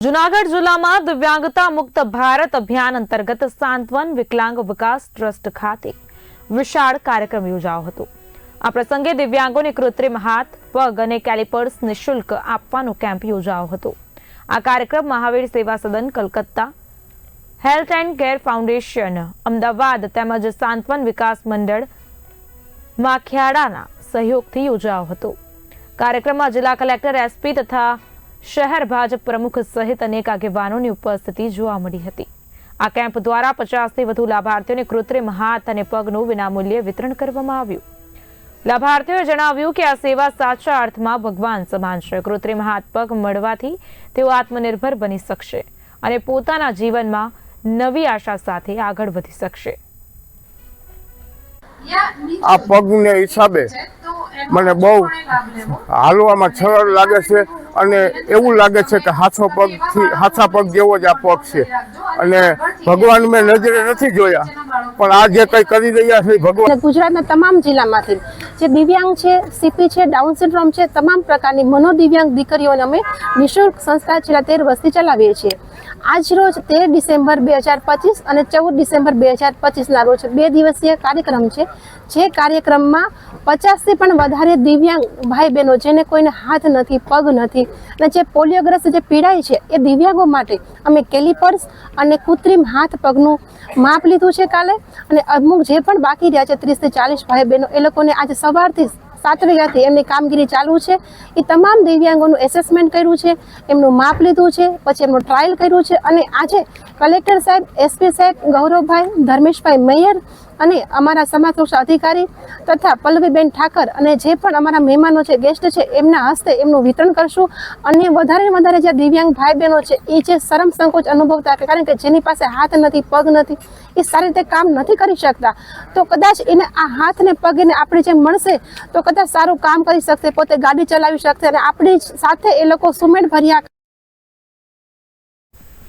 જુનાગઢ જિલ્લામાં દિવ્યાંગતા મુક્ત ભારત અભિયાન અંતર્ગત સાંત્વન વિકલાંગ વિકાસ ટ્રસ્ટ ખાતે વિશાળ કાર્યક્રમ યોજાયો હતો. આ પ્રસંગે દિવ્યાંગોને કૃત્રિમ હાથ પગ અને કેલિપર્સ નિઃશુલ્ક આપવાનો કેમ્પ યોજાયો હતો. આ કાર્યક્રમ Mahavir Seva Sadan Calcutta health and care foundation, Ahmedabad તેમજ સાંત્વન વિકાસ મંડળ માખિયાડાના સહયોગથી યોજાયો હતો. કાર્યક્રમમાં જિલ્લા કલેક્ટર એસપી તથા શહેર ભાજપ પ્રમુખ સહિત અનેક આગેવાનોની ઉપસ્થિતિ જોવા મળી હતી. આ કેમ્પ દ્વારા પચાસથી વધુ લાભાર્થીઓને કૃત્રિમ હાથ અને પગનું વિનામૂલ્યે વિતરણ કરવામાં આવ્યું. લાભાર્થીઓએ જણાવ્યું કે આ સેવા સાચા અર્થમાં ભગવાન સમાન છે. કૃત્રિમ હાથ પગ મળવાથી તેઓ આત્મનિર્ભર બની શકશે અને પોતાના જીવનમાં નવી આશા સાથે આગળ વધી શકશે. આ પગને હિસાબે મને બહુ હાલવામાં સરળ લાગે છે. અને એવું લાગે છે કે હાથો પગથી હાથા પગ જેવો જ આ પગ છે. અને ભગવાન મેં નજરે નથી જોયા, પણ આ જે કંઈ કરી રહ્યા છે ભગવાન ગુજરાતના તમામ જિલ્લામાંથી જે દિવ્યાંગ છે સીપી છે ડાઉન સિન્ડ્રોમ છે, તમામ પ્રકારની મનોદિવ્યાંગ દીકરીઓને અમે નિઃશુલ્ક સંસ્થા છેલ્લા તેર વર્ષથી ચલાવીએ છીએ. આજ રોજ તેર ડિસેમ્બર બે હજાર પચીસ અને ચૌદ ડિસેમ્બર બે હજાર પચીસના રોજ બે દિવસીય કાર્યક્રમ છે, જે કાર્યક્રમમાં પચાસથી પણ વધારે દિવ્યાંગ ભાઈ બહેનો જેને કોઈને હાથ નથી, પગ નથી અને જે પોલિયોગ્રસ્ત જે પીડાય છે, એ દિવ્યાંગો માટે અમે કેલિપર્સ અને કૃત્રિમ હાથ પગનું માપ લીધું છે કાલે અને અમુક જે પણ બાકી રહ્યા છે, ત્રીસથી ચાલીસ ભાઈ બહેનો એ લોકોને આજે સવારથી સાત વાગ્યાથી એમની કામગીરી ચાલુ છે. એ તમામ દિવ્યાંગોનું એસેસમેન્ટ કર્યું છે, એમનું માપ લીધું છે, પછી એમનું ટ્રાયલ કર્યું છે અને આજે કલેક્ટર સાહેબ એસપી સાહેબ, ગૌરવભાઈ, ધર્મેશભાઈ મેયર અને અમારા સમાજ અધિકારી તથા પલ્લવીબેન ઠાકર અને જે પણ અમારા મહેમાનો છે ગેસ્ટ છે, એમના હસ્તે એમનું વિતરણ કરશું. અને વધારે વધારે જે દિવ્યાંગ ભાઈ બહેનો છે એ જે શરમ સંકોચ અનુભવતા હતા, કારણ કે જેની પાસે હાથ નથી, પગ નથી એ સારી રીતે કામ નથી કરી શકતા. તો કદાચ એને આ હાથ ને પગ એને આપણે જે મળશે, તો કદાચ સારું કામ કરી શકશે, પોતે ગાડી ચલાવી શકશે અને આપણી સાથે એ લોકો સુમેળ ભર્યા